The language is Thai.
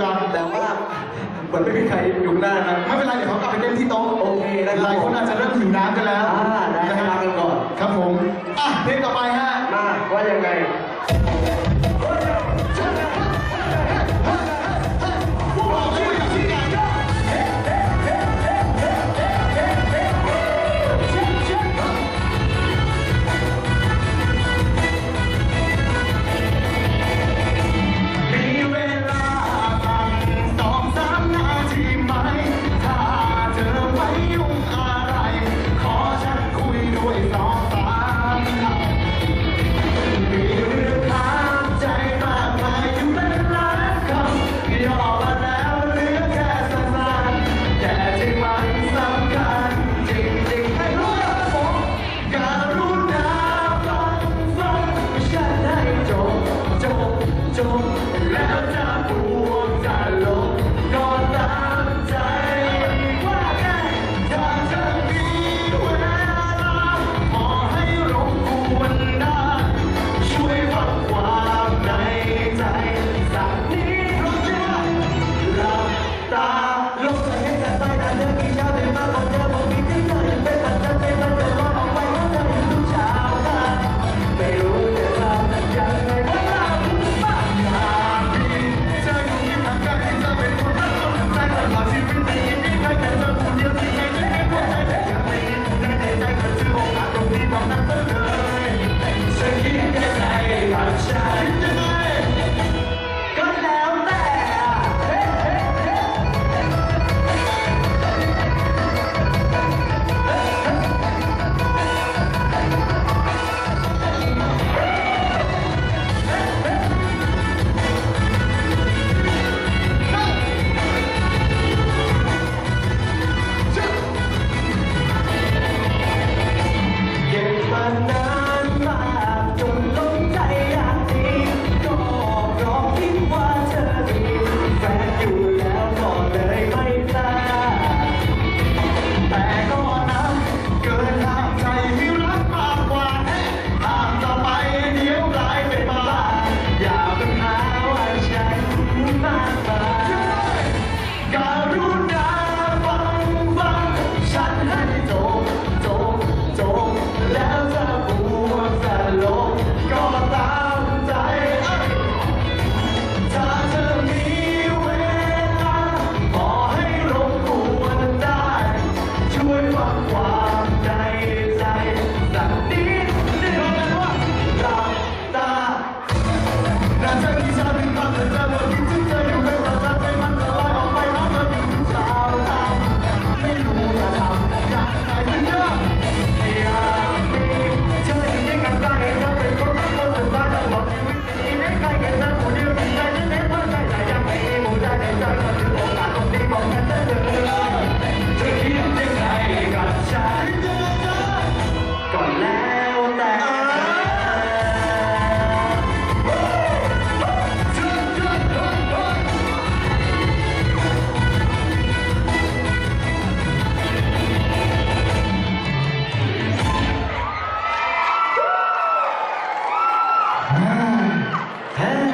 ก่อนแต่ว่าเหมือนไม่มีใครอยู่หน้านะไม่เป็นไรเดี๋ยวเขากลับไปเล่นที่โต๊ะโอเคได้หลายคนอาจจะเริ่มหิวน้ำกันแล้วอ่าได้ให้น้ำกันก่อน ครับผม อะเพลงต่อไปฮะมาว่ายังไง 좀